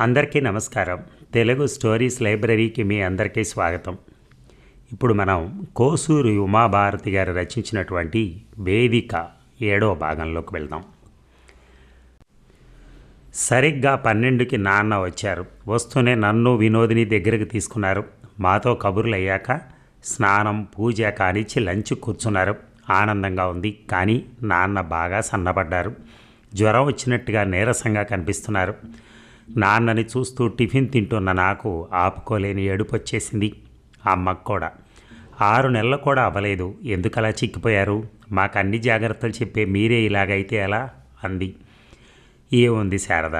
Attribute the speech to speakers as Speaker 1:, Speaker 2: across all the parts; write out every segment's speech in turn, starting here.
Speaker 1: అందరికీ నమస్కారం. తెలుగు స్టోరీస్ లైబ్రరీకి మీ అందరికీ స్వాగతం. ఇప్పుడు మనం కోసూరు ఉమాభారతి గారు రచించినటువంటి వేదిక ఏడో భాగంలోకి వెళ్దాం. సరిగ్గా పన్నెండుకి నాన్న వచ్చారు. వస్తూనే నన్ను వినోదిని దగ్గరికి తీసుకున్నారు. మాతో కబుర్లు అయ్యాక స్నానం పూజ కానిచ్చి లంచ్ కూర్చున్నారు. ఆనందంగా ఉంది. కానీ నాన్న బాగా సన్నపడ్డారు జ్వరం వచ్చినట్టుగా నీరసంగా కనిపిస్తున్నారు. నాన్నని చూస్తూ టిఫిన్ తింటున్న నాకు ఆపుకోలేని ఏడుపొచ్చేసింది అమ్మకు కూడా. ఆరు నెలలు కూడా అవ్వలేదు. ఎందుకలా చిక్కిపోయారు? మాకు అన్ని జాగ్రత్తలు చెప్పే మీరే ఇలాగైతే ఎలా? అంది. ఏముంది శారద?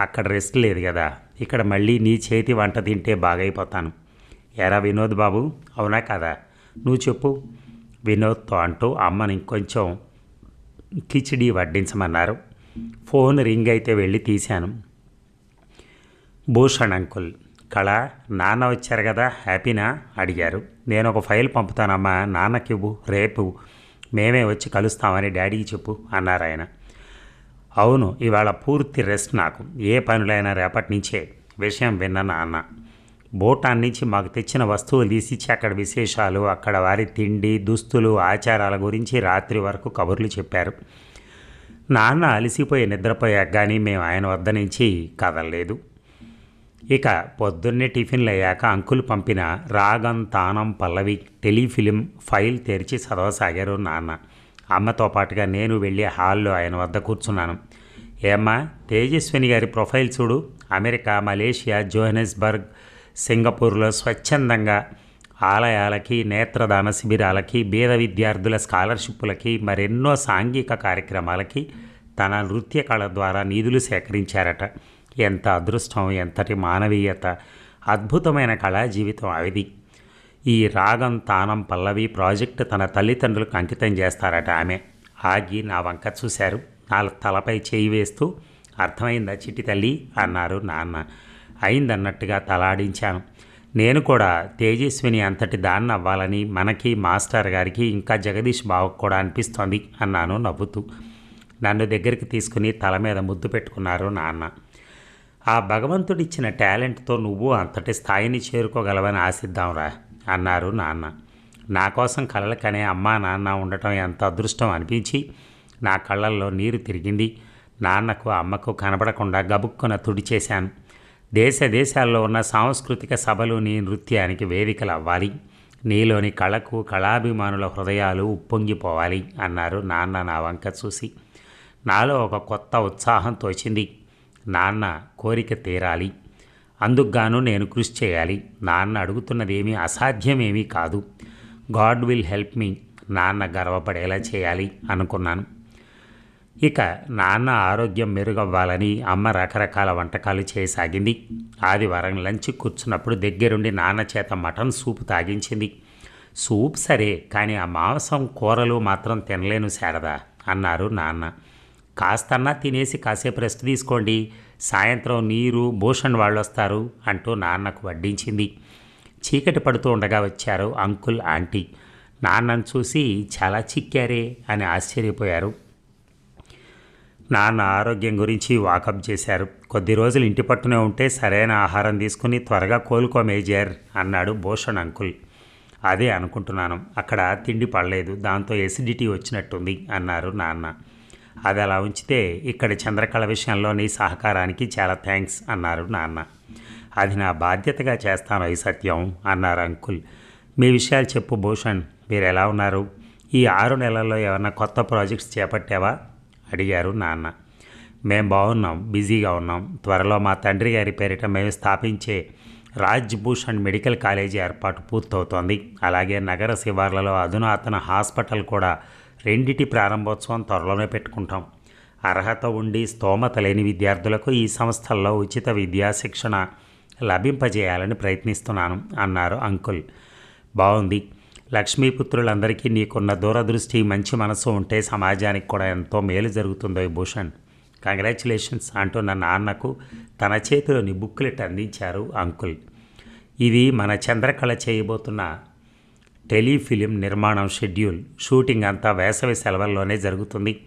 Speaker 1: అక్కడ రెస్ట్ లేదు కదా ఇక్కడ మళ్ళీ నీ చేతి వంట తింటే బాగైపోతాను. ఎరా వినోద్ బాబు? అవునా కదా? నువ్వు చెప్పు. వినోద్తో అంటూ అమ్మని ఇంకొంచెం కిచిడి వడ్డించమన్నారు. ఫోన్ రింగ్ అయితే వెళ్ళి తీశాను. భూషణ్ అంకుల్ కళ నాన్న వచ్చారు కదా హ్యాపీనా? అడిగారు. నేను ఒక ఫైల్ పంపుతానమ్మా నాన్నకివ్వు రేపు మేమే వచ్చి కలుస్తామని డాడీకి చెప్పు అన్నారు ఆయన. అవును ఇవాళ పూర్తి రెస్ట్ నాకు. ఏ పనులైనా రేపటి నుంచే. విషయం విన్న నాన్న. భూటాన్ నుంచి మాకు తెచ్చిన వస్తువులు తీసిచ్చి అక్కడ విశేషాలు అక్కడ వారి తిండి దుస్తులు ఆచారాల గురించి రాత్రి వరకు కబుర్లు చెప్పారు. నాన్న అలసిపోయి నిద్రపోయాక కానీ మేము ఆయన వద్ద నుంచి కదలలేదు. ఇక పొద్దున్నే టిఫిన్లు అయ్యాక అంకులు పంపిన రాగం తానం పల్లవి టెలిఫిలిం ఫైల్ తెరిచి చదవసాగారు నాన్న. అమ్మతో పాటుగా నేను వెళ్ళి హాల్లో ఆయన వద్ద కూర్చున్నాను. ఏమ్మా తేజస్విని గారి ప్రొఫైల్ చూడు. అమెరికా మలేషియా జోహెనెస్బర్గ్ సింగపూర్లో స్వచ్ఛందంగా ఆలయాలకి నేత్రదాన శిబిరాలకి బీద విద్యార్థుల స్కాలర్షిప్పులకి మరెన్నో సాంఘిక కార్యక్రమాలకి తన నృత్య కళ ద్వారా నిధులు సేకరించారట. ఎంత అదృష్టం ఎంతటి మానవీయత అద్భుతమైన కళా జీవితం అవిది. ఈ రాగం తానం పల్లవి ప్రాజెక్టు తన తల్లిదండ్రులకు అంకితం చేస్తారట ఆమె. ఆగి నా వంక చూశారు. నా తలపై చేయి వేస్తూ అర్థమైందా చిట్టి తల్లి? అన్నారు నాన్న. అయిందన్నట్టుగా తలాడించాను. నేను కూడా తేజస్విని అంతటి దాన్ని అవ్వాలని మనకి మాస్టర్ గారికి ఇంకా జగదీష్ బావకు కూడా అనిపిస్తోంది అన్నాను నవ్వుతూ. నన్ను దగ్గరికి తీసుకుని తల మీద ముద్దు పెట్టుకున్నారు నాన్న. ఆ భగవంతుడిచ్చిన టాలెంట్తో నువ్వు అంతటి స్థాయిని చేరుకోగలవని ఆశిద్దాంరా అన్నారు నాన్న. నా కోసం కలలకనే అమ్మా నాన్న ఉండటం ఎంత అదృష్టం అనిపించి నా కళ్ళల్లో నీరు తిరిగింది. నాన్నకు అమ్మకు కనబడకుండా గబుక్కున తుడిచేశాను దేశ దేశాల్లో ఉన్న సాంస్కృతిక సభలు నీ నృత్యానికి వేదికలు అవ్వాలి నీలోని కళకు కళాభిమానుల హృదయాలు ఉప్పొంగిపోవాలి అన్నారు నాన్న నా వంక చూసి. నాలో ఒక కొత్త ఉత్సాహం తోచింది. నాన్న కోరిక తీరాలి. అందుకుగాను నేను కృషి చేయాలి. నాన్న అడుగుతున్నదేమీ అసాధ్యమేమీ కాదు. God will help me. నాన్న గర్వపడేలా చేయాలి అనుకున్నాను. ఇక నాన్న ఆరోగ్యం మెరుగవ్వాలని అమ్మ రకరకాల వంటకాలు చేయసాగింది. ఆదివారం లంచ్ కూర్చున్నప్పుడు దగ్గరుండి నాన్న చేత మటన్ సూప్ తాగించింది. సూప్ సరే కానీ ఆ మాంసం కూరలు మాత్రం తినలేను శారదా అన్నారు నాన్న. కాస్తన్నా తినేసి కాసేపు రెస్ట్ తీసుకోండి. సాయంత్రం నీరు భూషణ్ వాళ్ళు వస్తారు అంటూ నాన్నకు వడ్డించింది. చీకటి పడుతూ ఉండగా వచ్చారు అంకుల్ ఆంటీ. నాన్నను చూసి చాలా చిక్కారే అని ఆశ్చర్యపోయారు. నాన్న ఆరోగ్యం గురించి వాకప్ చేశారు. కొద్ది రోజులు ఇంటి పట్టునే ఉంటే సరైన ఆహారం తీసుకుని త్వరగా కోలుకో మేజర్ అన్నాడు భూషణ్ అంకుల్. అదే అనుకుంటున్నాను. అక్కడ తిండి పడలేదు. దాంతో ఎసిడిటీ వచ్చినట్టుంది అన్నారు నాన్న. అది అలా ఉంచితే ఇక్కడ చంద్రకళ విషయంలో నీ సహకారానికి చాలా థ్యాంక్స్ అన్నారు నాన్న. అది నా బాధ్యతగా చేస్తాను ఈ సత్యం అన్నారు అంకుల్. మీ విషయాలు చెప్పు భూషణ్ మీరు ఎలా ఉన్నారు? ఈ ఆరు నెలల్లో ఏమైనా కొత్త ప్రాజెక్ట్స్ చేపట్టావా? అడిగారు నాన్న. మేం బాగున్నాం బిజీగా ఉన్నాం. త్వరలో మా తండ్రి గారి పేరిట మేము స్థాపించే రాజ్ భూషణ్ మెడికల్ కాలేజీ ఏర్పాటు పూర్తవుతోంది. అలాగే నగర శివార్లలో అధునాతన హాస్పిటల్ కూడా రెండిటి ప్రారంభోత్సవం త్వరలోనే పెట్టుకుంటాం. అర్హత ఉండి స్తోమత లేని విద్యార్థులకు ఈ సంస్థల్లో ఉచిత విద్యా శిక్షణ లభింపజేయాలని ప్రయత్నిస్తున్నాను అన్నారు అంకుల్. బాగుంది లక్ష్మీపుత్రులందరికీ నీకున్న దూరదృష్టి మంచి మనసు ఉంటే సమాజానికి కూడా ఎంతో మేలు జరుగుతుందో భూషణ్. కంగ్రాచులేషన్స్ అంటూ నా నాన్నకు తన చేతిలోని బుక్లెట్ అందించారు అంకుల్. ఇది మన చంద్రకళ చేయబోతున్న టెలిఫిలిం నిర్మాణం షెడ్యూల్ షూటింగ్ అంతా వేసవి సెలవుల్లోనే జరుగుతుంది.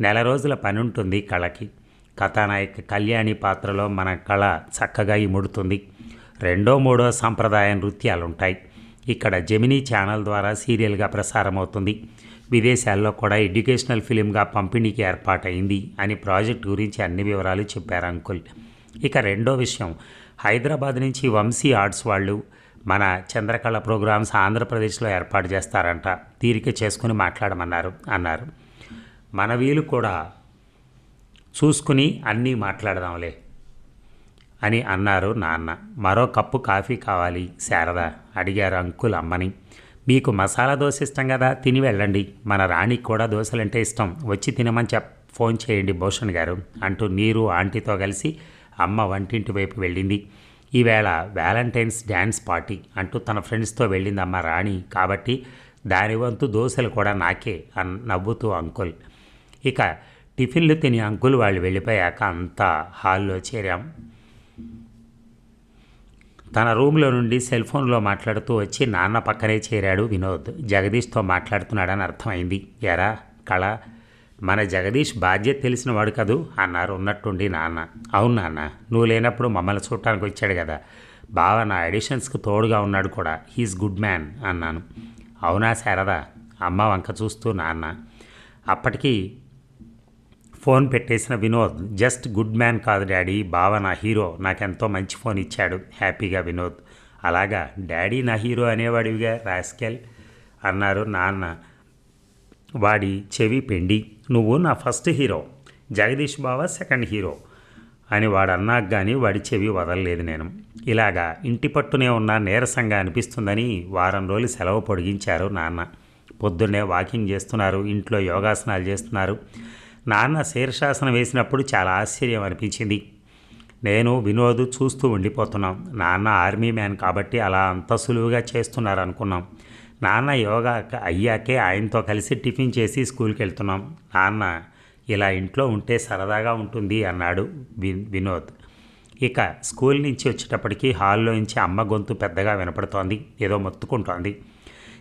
Speaker 1: నెల రోజుల పని ఉంటుంది కళకి. కథానాయక కళ్యాణి పాత్రలో మన కళ చక్కగా ఇముడుతుంది. రెండో మూడో సంప్రదాయ నృత్యాలుంటాయి. ఇక్కడ జెమినీ ఛానల్ ద్వారా సీరియల్గా ప్రసారమవుతుంది. విదేశాల్లో కూడా ఎడ్యుకేషనల్ ఫిలింగా పంపిణీకి ఏర్పాటైంది అని ప్రాజెక్ట్ గురించి అన్ని వివరాలు చెప్పారు అంకుల్. ఇక రెండో విషయం హైదరాబాద్ నుంచి వంశీ ఆర్ట్స్ వాళ్ళు మన చంద్రకళ ప్రోగ్రామ్స్ ఆంధ్రప్రదేశ్లో ఏర్పాటు చేస్తారంట. తీరిక చేసుకుని మాట్లాడమన్నారు అన్నారు. మన వీలు కూడా చూసుకుని అన్నీ మాట్లాడదాంలే అని అన్నారు నాన్న. మరో కప్పు కాఫీ కావాలి శారద అడిగారు అంకుల్ అమ్మని. మీకు మసాలా దోశ ఇష్టం కదా తిని వెళ్ళండి. మన రాణికి కూడా దోశలంటే ఇష్టం. వచ్చి తినమని చెప్ ఫోన్ చేయండి భూషణ్ గారు అంటూ నీరు ఆంటీతో కలిసి అమ్మ వంటింటి వైపు వెళ్ళింది. ఈవేళ వ్యాలంటైన్స్ డ్యాన్స్ పార్టీ అంటూ తన ఫ్రెండ్స్తో వెళ్ళింది అమ్మ రాణి. కాబట్టి దాని వంతు దోశలు కూడా నాకే అన్ నవ్వుతూ అంకుల్. ఇక టిఫిన్లు తిని అంకుల్ వాళ్ళు వెళ్ళిపోయాక అంతా హాల్లో చేరాం. తన రూమ్లో నుండి సెల్ ఫోన్లో మాట్లాడుతూ వచ్చి నాన్న పక్కనే చేరాడు వినోద్. జగదీష్తో మాట్లాడుతున్నాడని అర్థమైంది. ఎరా కళ మన జగదీష్ బాధ్యత తెలిసినవాడు కదూ? అన్నారు ఉన్నట్టుండి నాన్న. అవును నాన్న నువ్వు లేనప్పుడు మమ్మల్ని చూడటానికి వచ్చాడు కదా. బావ నా ఎడిషన్స్కి తోడుగా ఉన్నాడు కూడా. హీస్ గుడ్ మ్యాన్ అన్నాను. అవునా శారదా? అమ్మ వంక చూస్తూ నాన్న. అప్పటికి ఫోన్ పెట్టేసిన వినోద్ జస్ట్ గుడ్ మ్యాన్ కాదు డాడీ బావ నా హీరో నాకెంతో మంచి ఫోన్ ఇచ్చాడు. హ్యాపీగా వినోద్. అలాగా? డాడీ నా హీరో అనేవాడివిగా రాస్కెల్? అన్నారు నాన్న. వాడి చెవి పెండి నువ్వు నా ఫస్ట్ హీరో జగదీష్ బావ సెకండ్ హీరో అని వాడు అన్నాక కానీ వాడి చెవి వదలలేదు నేను. ఇలాగా ఇంటి పట్టునే ఉన్న నీరసంగా అనిపిస్తుందని వారం రోజులు సెలవు పొడిగించారు నాన్న. పొద్దున్నే వాకింగ్ చేస్తున్నారు ఇంట్లో యోగాసనాలు చేస్తున్నారు. నాన్న శీర్షాసనం వేసినప్పుడు చాలా ఆశ్చర్యం అనిపించింది. నేను వినోద్ చూస్తూ ఉండిపోతున్నాం. నాన్న ఆర్మీ మ్యాన్ కాబట్టి అలా అంత సులువుగా చేస్తున్నారు అనుకున్నాం నాన్న యోగా అయ్యాకే ఆయనతో కలిసి టిఫిన్ చేసి స్కూల్కి వెళ్తున్నాం నాన్న ఇలా ఇంట్లో ఉంటే సరదాగా ఉంటుంది అన్నాడు వినోద్. ఇక స్కూల్ నుంచి వచ్చేటప్పటికి హాల్లో నుంచి అమ్మ గొంతు పెద్దగా వినపడుతోంది. ఏదో మొత్తుకుంటోంది.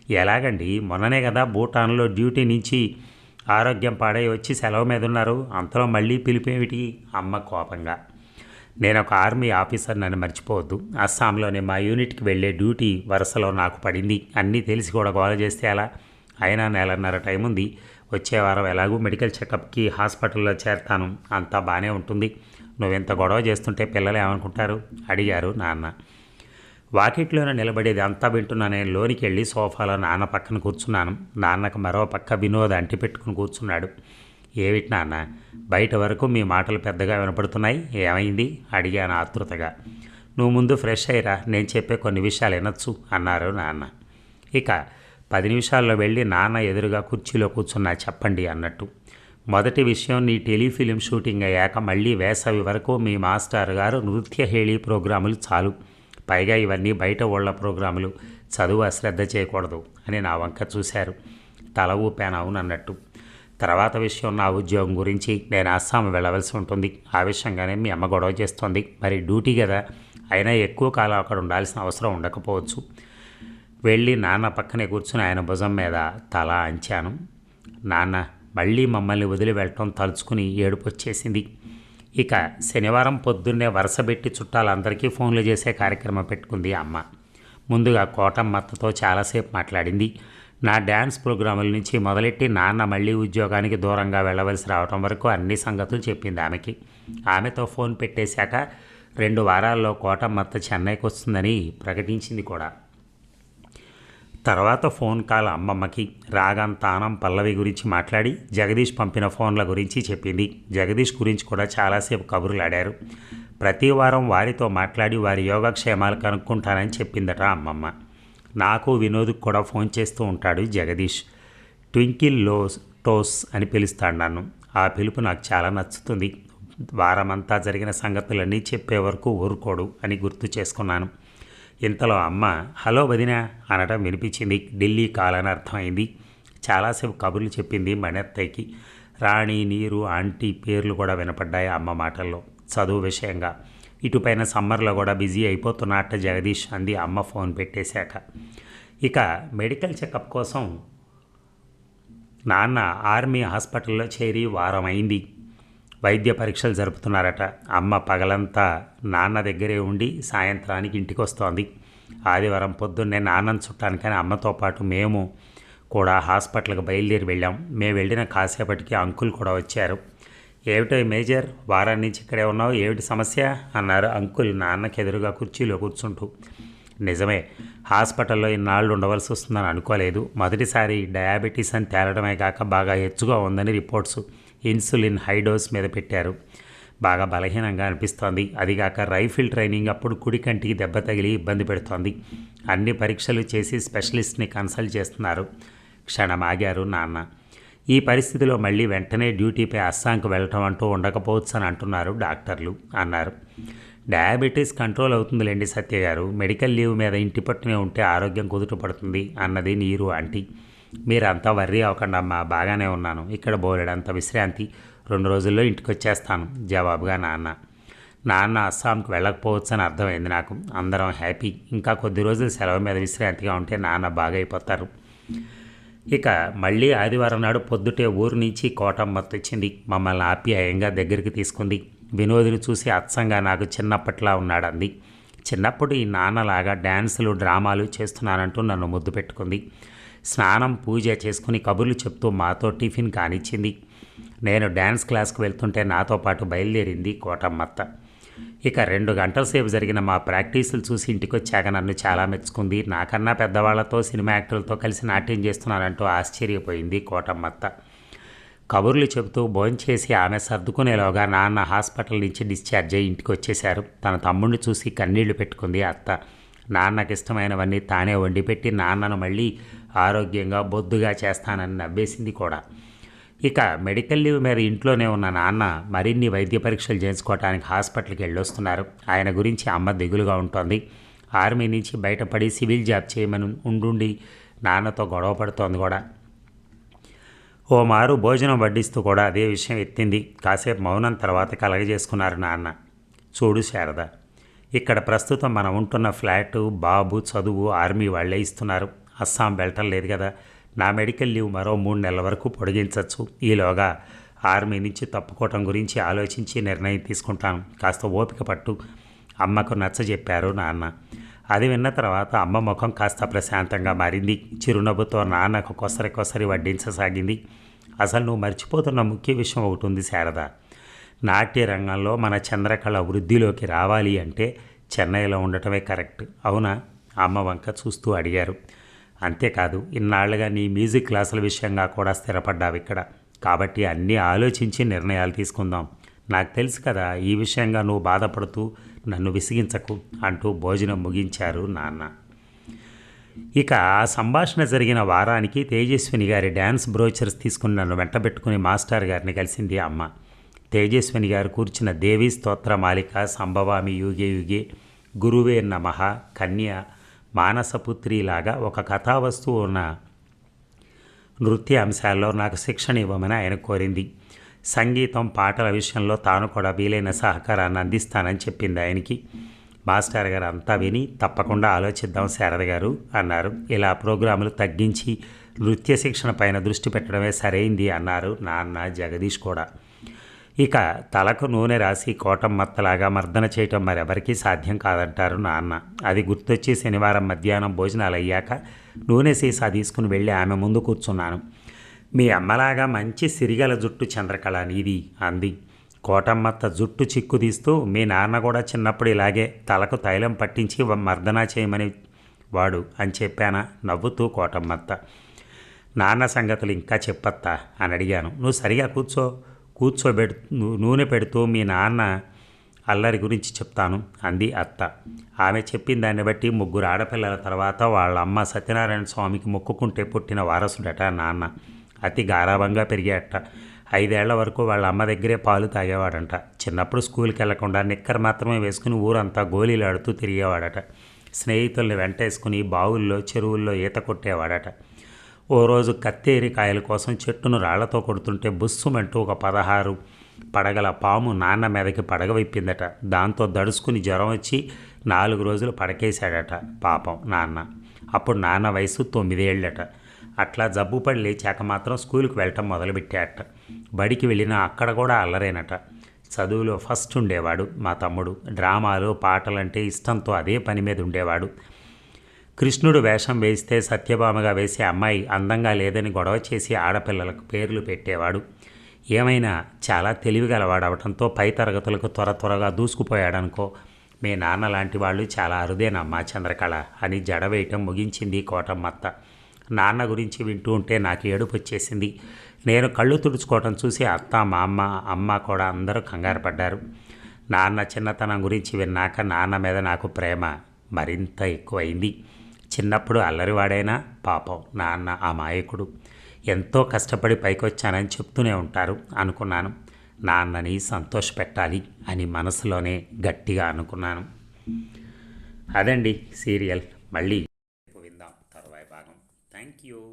Speaker 1: ఎలాగండి? మొన్ననే కదా భూటాన్లో డ్యూటీ నుంచి ఆరోగ్యం పాడై వచ్చి సెలవు మీద ఉన్నారు అంతలో మళ్ళీ పిలిపేమిటి అమ్మ కోపంగా. నేను ఒక ఆర్మీ ఆఫీసర్ నన్ను మర్చిపోవద్దు. అస్సాంలోనే మా యూనిట్కి వెళ్ళే డ్యూటీ వరుసలో నాకు పడింది. అన్నీ తెలిసి కూడా గోల చేస్తే అలా అయినా నెలన్నర టైం ఉంది వచ్చే వారం ఎలాగూ మెడికల్ చెకప్కి హాస్పిటల్లో చేరతాను. అంతా బాగానే ఉంటుంది. నువ్వెంత గొడవ చేస్తుంటే పిల్లలు ఏమనుకుంటారు? అడిగారు నాన్న. వాకిట్లోనే నిలబడేది అంతా వింటున్నానే నేను. లోనికి వెళ్ళి సోఫాలో నాన్న పక్కన కూర్చున్నాను. నాన్నకు మరో పక్క వినోద్ అంటి పెట్టుకుని కూర్చున్నాడు. ఏమిటి నాన్న? బయట వరకు మీ మాటలు పెద్దగా వినపడుతున్నాయి. ఏమైంది? అడిగాను ఆతృతగా నువ్వు ముందు ఫ్రెష్ అయ్యిరా. నేను చెప్పే కొన్ని విషయాలు వినొచ్చు అన్నారు నాన్న. ఇక పది నిమిషాల్లో వెళ్ళి నాన్న ఎదురుగా కుర్చీలో కూర్చున్నా చెప్పండి అన్నట్టు. మొదటి విషయం నీ టెలిఫిలిం షూటింగ్ అయ్యాక మళ్ళీ వేసవి వరకు మీ మాస్టర్ గారు నృత్య హేళీ ప్రోగ్రాములు చాలు. పైగా ఇవన్నీ బయట వాళ్ళ ప్రోగ్రాములు. చదువు అశ్రద్ధ చేయకూడదు అని నా వంక చూశారు. తల ఊపాను అవునన్నట్టు. తర్వాత విషయం నా ఉద్యోగం గురించి నేను అస్సాం వెళ్ళవలసి ఉంటుంది. ఆ విషయంగానే మీ అమ్మ గొడవ చేస్తుంది. మరి డ్యూటీ కదా? అయినా ఎక్కువ కాలం అక్కడ ఉండాల్సిన అవసరం ఉండకపోవచ్చు. వెళ్ళి నాన్న పక్కనే కూర్చుని ఆయన భుజం మీద తల అంచాను. నాన్న మళ్ళీ మమ్మల్ని వదిలి వెళ్ళటం తలుచుకుని ఏడుపు వచ్చేసింది. ఇక శనివారం పొద్దున్నే వరుసబెట్టి చుట్టాలందరికీ ఫోన్లు చేసే కార్యక్రమం పెట్టుకుంది అమ్మ. ముందుగా కోటమ్మత్తతో చాలాసేపు మాట్లాడింది. నా డ్యాన్స్ ప్రోగ్రాముల నుంచి మొదలెట్టి నాన్న మళ్ళీ ఉద్యోగానికి దూరంగా వెళ్ళవలసి రావటం వరకు అన్ని సంగతులు చెప్పింది ఆమెకి. ఆమెతో ఫోన్ పెట్టేశాక రెండు వారాల్లో కోటమ్మత్త చెన్నైకి వస్తుందని ప్రకటించింది కూడా. తర్వాత ఫోన్ కాల్ అమ్మమ్మకి రాగం తానం పల్లవి గురించి మాట్లాడి జగదీష్ పంపిన ఫోన్ల గురించి చెప్పింది. జగదీష్ గురించి కూడా చాలాసేపు కబుర్లాడారు. ప్రతి వారం వారితో మాట్లాడి వారి యోగక్షేమాలు కనుక్కుంటానని చెప్పిందట అమ్మమ్మ. నాకు వినోద్కి కూడా ఫోన్ చేస్తూ ఉంటాడు జగదీష్. ట్వింకిల్ లోస్ టోస్ అని పిలుస్తాడు నన్ను. ఆ పిలుపు నాకు చాలా నచ్చుతుంది. వారమంతా జరిగిన సంగతులన్నీ చెప్పే వరకు ఊరుకోడు అని గుర్తు చేసుకున్నాను. ఇంతలో అమ్మ హలో వదినా అనడం వినిపించింది. ఢిల్లీ కాల్ అని అర్థమైంది. చాలాసేపు కబుర్లు చెప్పింది మణత్తయ్యకి రాణి నీరు ఆంటీ పేర్లు కూడా వినపడ్డాయి అమ్మ మాటల్లో. చదువు విషయంగా. ఇటుపైన సమ్మర్లో కూడా బిజీ అయిపోతున్నట్ట జగదీష్ అంది అమ్మ ఫోన్ పెట్టేశాక. ఇక మెడికల్ చెకప్ కోసం నాన్న ఆర్మీ హాస్పిటల్లో చేరి వారం అయింది వైద్య పరీక్షలు జరుపుతున్నారట. అమ్మ పగలంతా నాన్న దగ్గరే ఉండి సాయంత్రానికి ఇంటికి వస్తోంది ఆదివారం పొద్దున్నే నాన్నను చుట్టానికని అమ్మతో పాటు మేము కూడా హాస్పిటల్కి బయలుదేరి వెళ్ళాం. మేము వెళ్ళిన కాసేపటికి అంకుల్ కూడా వచ్చారు. ఏమిటో మేజర్? వారం నుంచి ఇక్కడే ఉన్నావు ఏమిటి సమస్య? అన్నారు అంకుల్ నాన్నకి ఎదురుగా కుర్చీలో కూర్చుంటూ. నిజమే హాస్పిటల్లో ఇన్నాళ్ళు ఉండవలసి వస్తుందని అనుకోలేదు. మొదటిసారి డయాబెటీస్ అని తేలడమే కాక బాగా హెచ్చుగా ఉందని రిపోర్ట్స్ ఇన్సులిన్ హై డోస్ మీద పెట్టారు. బాగా బలహీనంగా అనిపిస్తోంది. అదిగాక రైఫిల్ ట్రైనింగ్ అప్పుడు కుడి కంటికి దెబ్బ తగిలి ఇబ్బంది పెడుతోంది. అన్ని పరీక్షలు చేసి స్పెషలిస్ట్ని కన్సల్ట్ చేస్తున్నారు. క్షణం ఆగారు నాన్న. ఈ పరిస్థితిలో మళ్ళీ వెంటనే డ్యూటీపై అస్సాంకు వెళ్ళటం అంటూ ఉండకపోవచ్చు అని అంటున్నారు డాక్టర్లు అన్నారు. డయాబెటీస్ కంట్రోల్ అవుతుందిలేండి సత్య గారు. మెడికల్ లీవ్ మీద ఇంటి పట్టునే ఉంటే ఆరోగ్యం కుదుట పడుతుంది అన్నది నీరు ఆంటీ. మీరంతా వర్రీ అవ్వకండి అమ్మా బాగానే ఉన్నాను. ఇక్కడ బోలెడంత విశ్రాంతి. రెండు రోజుల్లో ఇంటికి వచ్చేస్తాను జవాబుగా నాన్న. నాన్న అస్సాంకు వెళ్ళకపోవచ్చు అని అర్థమైంది నాకు. అందరం హ్యాపీ. ఇంకా కొద్ది రోజులు సెలవు మీద విశ్రాంతిగా ఉంటే నాన్న బాగా అయిపోతారు ఇక మళ్ళీ ఆదివారం నాడు పొద్దుటే ఊరు నుంచి కోటమ్మ తెచ్చింది. మమ్మల్ని ఆప్యాయంగా దగ్గరికి తీసుకుంది. వినోదిని చూసి అచ్చంగా నాకు చిన్నప్పట్లా ఉన్నాడంది. చిన్నప్పుడు ఈ నాన్నలాగా డ్యాన్సులు డ్రామాలు చేస్తున్నానంటూ నన్ను ముద్దు పెట్టుకుంది. స్నానం పూజ చేసుకుని కబుర్లు చెప్తూ మాతో టిఫిన్ కానిచ్చింది. నేను డ్యాన్స్ క్లాస్కి వెళ్తుంటే నాతో పాటు బయలుదేరింది కోటమ్మత్త. ఇక రెండు గంటల సేపు జరిగిన మా ప్రాక్టీసులు చూసి ఇంటికి వచ్చాక నన్ను చాలా మెచ్చుకుంది. నాకన్నా పెద్దవాళ్ళతో సినిమా యాక్టర్లతో కలిసి నాట్యం చేస్తున్నానంటూ ఆశ్చర్యపోయింది కోటమ్మత్త. కబుర్లు చెబుతూ భోంచేసి ఆమె సర్దుకునేలోగా నాన్న హాస్పిటల్ నుంచి డిశ్చార్జ్ అయ్యి ఇంటికి వచ్చేశారు తన తమ్ముడిని చూసి కన్నీళ్ళు పెట్టుకుంది అత్త. నాన్నకి ఇష్టమైనవన్నీ తానే వండిపెట్టి నాన్నను మళ్ళీ ఆరోగ్యంగా బొద్దుగా చేస్తానని నవ్వేసింది కూడా. ఇక మెడికల్ లీవ్ మీద ఇంట్లోనే ఉన్న నాన్న మరిన్ని వైద్య పరీక్షలు చేయించుకోవడానికి హాస్పిటల్కి వెళ్ళొస్తున్నారు. ఆయన గురించి అమ్మ దిగులుగా ఉంటుంది. ఆర్మీ నుంచి బయటపడి సివిల్ జాబ్ చేయమని ఉండుండి నాన్నతో గొడవ పడుతోంది కూడా. ఓ మారు భోజనం వడ్డిస్తూ కూడా అదే విషయం ఎత్తింది. కాసేపు మౌనం తర్వాత కలగజేసుకున్నారు నాన్న. చూడు శారద ఇక్కడ ప్రస్తుతం మనం ఉంటున్న ఫ్లాటు బాబు చదువు ఆర్మీ వాళ్ళే ఇస్తున్నారు. అస్సాం వెళ్ళటం లేదు కదా. నా మెడికల్ లీవ్ మరో మూడు నెలల వరకు పొడిగించవచ్చు ఈలోగా ఆర్మీ నుంచి తప్పుకోవటం గురించి ఆలోచించి నిర్ణయం తీసుకుంటాను. కాస్త ఓపిక పట్టు. అమ్మకు నచ్చ చెప్పారు నాన్న. అది విన్న తర్వాత అమ్మ ముఖం కాస్త ప్రశాంతంగా మారింది. చిరునవ్వుతో నాన్నకు కొసరి కొసరి వడ్డించసాగింది. అసలు నువ్వు మర్చిపోతున్న ముఖ్య విషయం ఒకటి ఉంది శారద. నాట్య రంగంలో మన చంద్రకళ వృద్ధిలోకి రావాలి అంటే చెన్నైలో ఉండటమే కరెక్ట్. అవునా? అమ్మ వంక చూస్తూ అడిగారు. అంతేకాదు ఇన్నాళ్ళుగా నీ మ్యూజిక్ క్లాసుల విషయంగా కూడా స్థిరపడ్డావు ఇక్కడ. కాబట్టి అన్నీ ఆలోచించి నిర్ణయాలు తీసుకుందాం. నాకు తెలుసు కదా ఈ విషయంగా నువ్వు బాధపడుతూ నన్ను విసిగించకు అంటూ భోజనం ముగించారు నాన్న. ఇక ఆ సంభాషణ జరిగిన వారానికి తేజస్విని గారి డ్యాన్స్ బ్రోచర్స్ తీసుకుని నన్ను వెంటబెట్టుకుని మాస్టర్ గారిని కలిసింది అమ్మ. తేజస్విని గారు కూర్చున్న దేవి స్తోత్ర మాలిక సంభవామి యుగే యుగే గురువే నమ కన్య మానసపుత్రిలాగా ఒక కథావస్తువు ఉన్న నృత్య అంశాల్లో నాకు శిక్షణ ఇవ్వమని ఆయన కోరింది. సంగీతం పాటల విషయంలో తాను కూడా వీలైన సహకారాన్ని అందిస్తానని చెప్పింది ఆయనకి. మాస్టర్ గారు అంతా విని తప్పకుండా ఆలోచిద్దాం శారద గారు అన్నారు. ఇలా ప్రోగ్రాములు తగ్గించి నృత్య శిక్షణ పైన దృష్టి పెట్టడమే సరైంది అన్నారు నాన్న జగదీష్ కూడా. ఇక తలకు నూనె రాసి కోటమ్మత్తలాగా మర్దన చేయటం మరెవరికీ సాధ్యం కాదంటారు నాన్న. అది గుర్తొచ్చి శనివారం మధ్యాహ్నం భోజనాలు అయ్యాక నూనె సీసా తీసుకుని వెళ్ళి ఆమె ముందు కూర్చున్నాను. మీ అమ్మలాగా మంచి సిరిగల జుట్టు చంద్రకళ నీది అంది. కోటమ్మత్త జుట్టు చిక్కు తీస్తూ మీ నాన్న కూడా చిన్నప్పుడు ఇలాగే తలకు తైలం పట్టించి మర్దన చేయమని వాడు అని చెప్పానా? నవ్వుతూ కోటమ్మత్త నాన్న సంగతులు ఇంకా చెప్పత్తా అని అడిగాను. నువ్వు సరిగా కూర్చో. కూర్చోబెడు నూనె పెడుతూ మీ నాన్న అల్లరి గురించి చెప్తాను అంది అత్త. ఆమె చెప్పిన దాన్ని బట్టి ముగ్గురు ఆడపిల్లల తర్వాత వాళ్ళ అమ్మ సత్యనారాయణ స్వామికి మొక్కుకుంటే పుట్టిన వారసుడట నాన్న. అతి గారాభంగా పెరిగాడట. ఐదేళ్ళ వరకు వాళ్ళ అమ్మ దగ్గరే పాలు తాగేవాడంట. చిన్నప్పుడు స్కూల్కి వెళ్ళకుండా నిక్కర్ మాత్రమే వేసుకుని ఊరంతా గోళీలాడుతూ తిరిగేవాడట. స్నేహితుల్ని వెంటేసుకుని బావుల్లో చెరువుల్లో ఈత కొట్టేవాడట. ఓ రోజు కత్తేరి కాయల కోసం చెట్టును రాళ్ళతో కొడుతుంటే బుస్సుమంటూ ఒక పదహారు పడగల పాము నాన్న మీదకి పడగ విప్పిందట. దాంతో దడుచుకుని జ్వరం వచ్చి నాలుగు రోజులు పడకేశాడట పాపం నాన్న. అప్పుడు నాన్న వయసు తొమ్మిదేళ్ళట అట్లా జబ్బు పడి లేచాక మాత్రం స్కూల్కి వెళ్ళటం మొదలుపెట్టాట బడికి వెళ్ళినా అక్కడ కూడా అల్లరేనట. చదువులో ఫస్ట్ ఉండేవాడు మా తమ్ముడు. డ్రామాలు పాటలంటే ఇష్టంతో అదే పని మీద ఉండేవాడు. కృష్ణుడు వేషం వేస్తే సత్యభామగా వేసే అమ్మాయి అందంగా లేదని గొడవ చేసి ఆడపిల్లలకు పేర్లు పెట్టేవాడు. ఏమైనా చాలా తెలివిగలవాడవటంతో పై తరగతులకు త్వర త్వరగా దూసుకుపోయాడనుకో మీ నాన్న లాంటి వాళ్ళు చాలా అరుదేనమ్మా చంద్రకళ అని జడవేయటం ముగించింది కోటమ్మత్త. నాన్న గురించి వింటూ ఉంటే నాకు ఏడుపు వచ్చేసింది. నేను కళ్ళు తుడుచుకోవటం చూసి అత్త మా అమ్మ అమ్మ కూడా అందరూ కంగారు పడ్డారు. నాన్న చిన్నతనం గురించి విన్నాక నాన్న మీద నాకు ప్రేమ మరింత ఎక్కువైంది. చిన్నప్పుడు అల్లరివాడైనా పాపం నాన్న ఆ మాయకుడు ఎంతో కష్టపడి పైకొచ్చానని చెప్తూనే ఉంటారు అనుకున్నాను. నాన్నని సంతోషపెట్టాలి అని మనసులోనే గట్టిగా అనుకున్నాను. అదండి సీరియల్. మళ్ళీ విందాం. తర్వాయి భాగం. Thank you